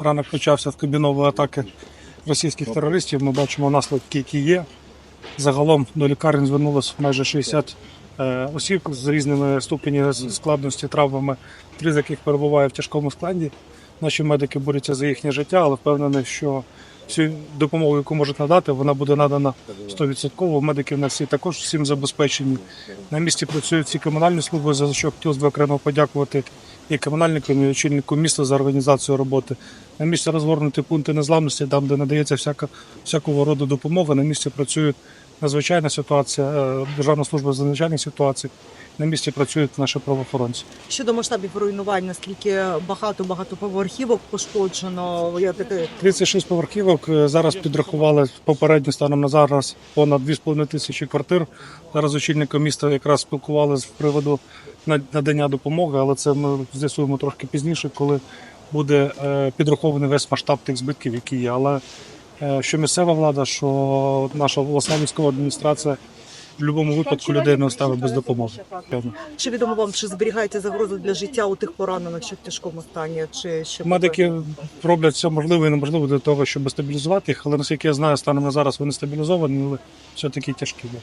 ранок почався з кабінової атаки російських терористів. Ми бачимо наслідки, які є. Загалом до лікарень звернулося майже 60 е, осіб з різними ступені складності, травмами, три з яких перебуває в тяжкому складі. Наші медики борються за їхнє життя, але впевнений, що всю допомогу, яку можуть надати, вона буде надана 100%. Медики в нас всі також всім забезпечені. На місці працюють всі комунальні служби, за що б окремо подякувати і комунальникам, і очільнику міста за організацію роботи. На місці розгорнуті пункти незламності, там, де надається всяка, всякого роду допомога. На місці працюють надзвичайна ситуація, е, Державна служба з надзвичайних ситуацій. На місці працюють наші правоохоронці. Щодо масштабів руйнувань, наскільки багато багатоповерхівок пошкоджено, я таке 36 поверхівок е, зараз підрахували попередньо станом на зараз понад 2,5 тисячі квартир. Зараз очільником міста якраз спілкувалися з приводу надання допомоги, але це ми з'ясуємо трошки пізніше, коли буде е, підрахований весь масштаб тих збитків, які є. Але е, що місцева влада, що наша обласна військова адміністрація в будь-якому випадку людей не оставить без допомоги. Чи відомо вам, чи зберігається загроза для життя у тих поранених, що в тяжкому стані, чи ще Медики роблять все можливе і неможливе для того, щоб стабілізувати їх, але наскільки я знаю, станом на зараз вони стабілізовані, але все-таки тяжкі. да.